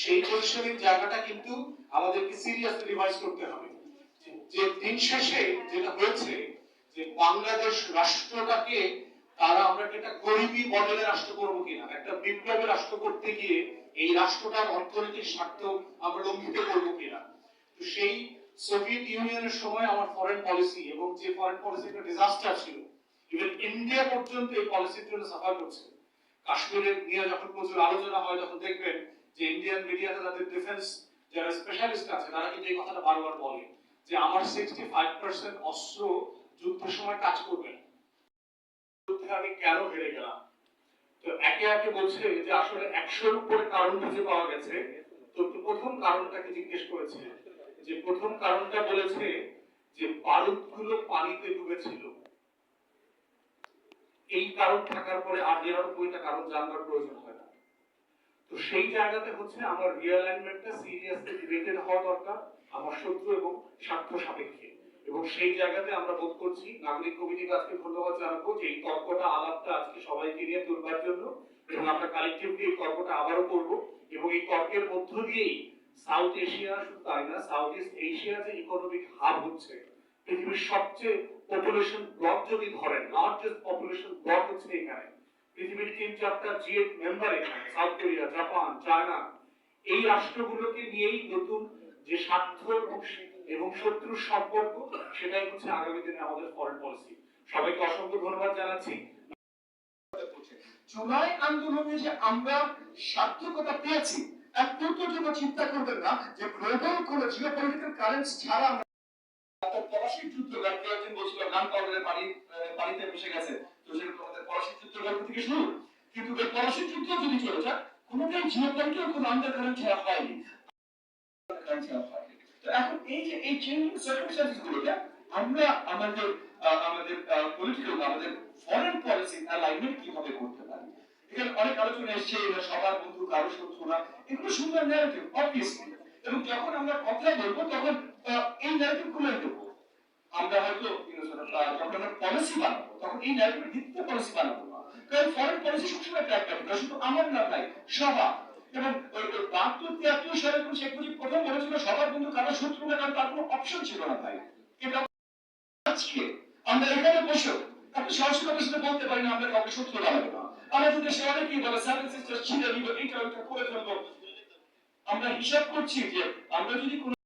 সেই পজিশনের জায়গাটা কিন্তু আমাদেরকে সিরিয়াসলি রিভাইজ করতে হবে। যে দিন শেষে যেটা হয়েছে, যে বাংলাদেশ রাষ্ট্রটাকে তারা আমরা একটা গরিবী মডেলের রাষ্ট্র করব কিনা? একটা বিপ্লবের রাষ্ট্র করতে গিয়ে এই রাষ্ট্রটার অর্থনৈতিক স্বার্থ আমরা লঙ্ঘিত করব কিনা? তো সেই সোভিয়েত ইউনিয়নের সময় আমার ফরেন পলিসি এবং যে ফরেন পলিসি একটা ডিজাস্টার ছিল ইভেন ইন্ডিয়া পর্যন্ত এই পলিসির জন্য সাফার করছে। কাশ্মীরের নিয়ে যখন প্রচুর আলোচনা হয়, তখন দেখবেন যে ইন্ডিয়ান মিডিয়াতে তাদের ডিফেন্স যারা স্পেশালিস্ট আছে, তারা কিন্তু এই কথাটা বারবার বলে যে আমার সিক্সটি ফাইভ পার্সেন্ট অস্ত্র যুদ্ধের সময় কাজ করবে না। যুদ্ধে আমি কেন হেরে গেলাম? তো একে একে বলছে যে আসলে একশোর উপরে কারণ খুঁজে পাওয়া গেছে। তো প্রথম কারণটাকে জিজ্ঞেস করেছে যে প্রথম কারণটা বলেছে যে বারুদগুলো পানিতে ডুবেছিল। এই কারণ থাকার পরে আর নিরানব্বইটা কারণ জানবার প্রয়োজন হয় না। তো সেই জায়গাতে হচ্ছে আমার রিঅ্যালাইনমেন্টটা সিরিয়াসলি ডিবেটেড হওয়া দরকার, আমার শত্রু এবং স্বার্থ সাপেক্ষে। এবং সেই জায়গাতে আমরা বোধ করছি, নাগরিক কমিটিকে আজকে ধন্যবাদ জানাব যে এই তর্কটা, আলাপটা আজকে সবাইকে নিয়ে তুলবার জন্য এবং আমরা কালেকটিভলি এই তর্কটা আবারও করব। এবং এই তর্কের মধ্য দিয়েই সাউথ এশিয়া শুধু তাই না সাউথ ইস্ট এশিয়া যে ইকোনমিক হাব হচ্ছে, পৃথিবীর সবচেয়ে পপুলেশন ব্লক যদি ধরেন লার্জেস্ট পপুলেশন ব্লক হচ্ছে এখানে। পৃথিবীর তিন চারটা G member south Korea Japan China এই রাষ্ট্রগুলোকে নিয়েই নতুন যে স্বার্থ এবং শত্রুর সম্পর্ক, সেটাই হচ্ছে আগামী দিনে আমাদের ফরেন পলিসি সবাইকে অসংখ্য ধন্যবাদ জানাচ্ছি। জুলাই আন্দোলনে যে আমরা সার্থকতা পেয়েছি, এক মুহূর্তের জন্য চিন্তা করবেন না যে গ্লোবাল কোন জিওপলিটিক্যাল কারেন্টস ছাড়া আমরা পলাশির যুদ্ধ বলছিল গান পাউডারের পানি পানিতে গেছে। কিন্তু যদি চলে যায় কোনোটাই কোনো আন্ডার কারেন্ট ছাড়া হয়নি। তো এখন এই যে, এই চেঞ্জিং গুলোকে আমরা আমাদের আমাদের পলিটিক্যাল আমাদের ফরেন পলিসি অ্যালাইনমেন্ট কীভাবে করতে পারি? এখানে অনেক আলোচনা এসছে সবার বন্ধু, কারও শত্রু না। এগুলো সুন্দর ন্যারেটিভ অবভিয়াসলি এবং যখন আমরা কথা বলব, তখন এই ন্যারেটিভ গুলোই দেবো আমরা হয়তো যখন পলিসি বানাবো, তখন এই ন্যারেটিভ ভিত্তিতে পলিসি বানাবো কারণ ফরেন পলিসি সবসময় প্র্যাকটিক্যাল এটা শুধু আমার না ভাই, সবার। এবং ওই বাহাত্তর তিয়াত্তর সালে যখন শেখ মুজিব প্রথম বলেছিল, সবার বন্ধু কারও শত্রু না কারণ তার কোনো অপশন ছিল না ভাই। কিন্তু আজকে আমরা এখানে বসে এত সাহসিকতার সাথে বলতে পারি না আমরা কাউকে শত্রু বানাবো না আমাদের দেশে অনেকেই বলে সিস্টার ছিঁড়ে এইটা ওইটা করে ফেলব। আমরা হিসাব করছি যে আমরা যদি কোনো